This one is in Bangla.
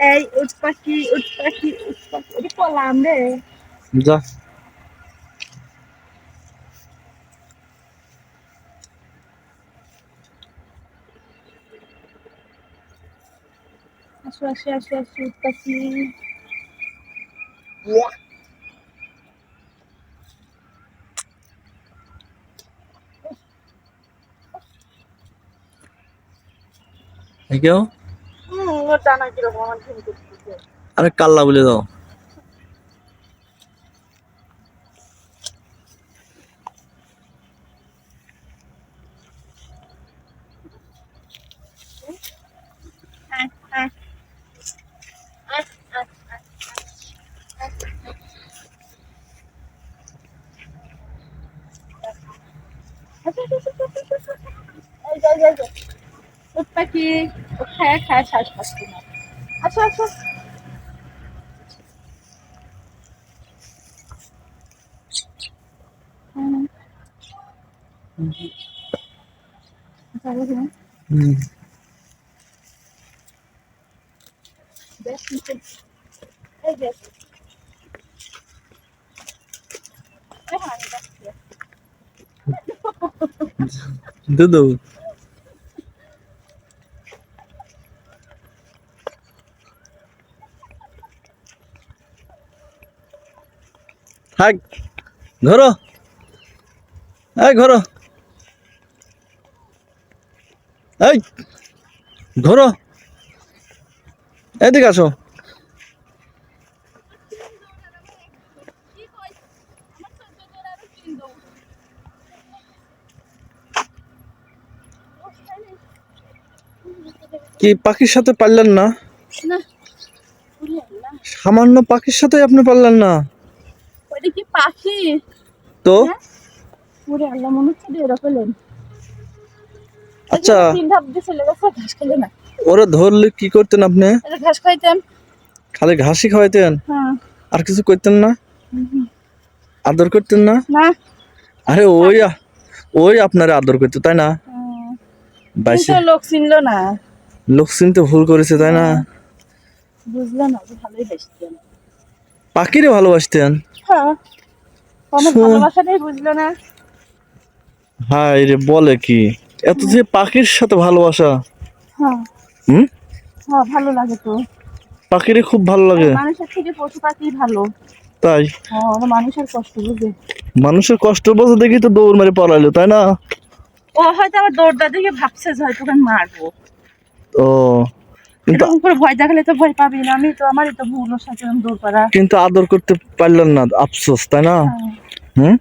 এই উট পাখি উট পাখি উট পাখি এটা পলাম রে যা আসো আসো আসো আসো উট পাখি এই টানা কীরকম আমার ঘুম করতেছে? আরে কাল্লা বলে দাও। হ্যাঁ হ্যাঁ আহ, আহ, আহ, এই যে, এই যে, এই যে। উট পাখি ও খায় খায় শ্বাস পাচ্ছে না আসো আসো হুম। চলো, হুম। হুম বেশ নিচে। এই যে। এই থাক ধরো। এই ধরো। এই ধরো। এদিকে আসো। কি পাখির সাথে পারলেন না। সামান্য পাখির সাথে আপনি পারলেন না? কি পাখি? তো? হ্যাঁ? আল্লাহ মনে হচ্ছে পেলেন আচ্ছা। তিন ধাপ দিয়ে চলে গেছে ঘাস খেলে না। ওরা ধরলে কি করতেন আপনি? ঘাস খাইতাম খালি ঘাসই খাওয়াইতেন? হ্যাঁ। আর কিছু করতেন না? আদর করতেন না? আরে ওই ওই আপনারে আদর করতো তাই না? বাইশে। লোক চিনলো না। লোক চিনতে ভুল করেছে তাই না? বুঝলো না ভালোই পাখিরে ভালোবাসতেন? হ্যাঁ আমার ভালোবাসাটাই বুঝলো না। হাই রে বলে কি? এত যে পাখির সাথে ভালোবাসা। হ্যাঁ। হুম? হ্যাঁ ভালো লাগে তো। পাখিরে খুব ভালো লাগে। মানুষের থেকে পশু পাখি ভালো। তাই? মানুষের কষ্ট বুঝে মানুষের কষ্ট বোঝা দেখি তো দৌড় মেরে পড়াইলো তাই না? ও হয়তো আমার দৌড়টা দেখে ভাবছে যে হয়তো মারবো। ও কিন্তু ভয় দেখালে তো ভয় পাবি না। আমি তো আমারই তো ভুল সাথে কিন্তু আদর করতে পারলেন না আফসোস তাই না? হম হুম?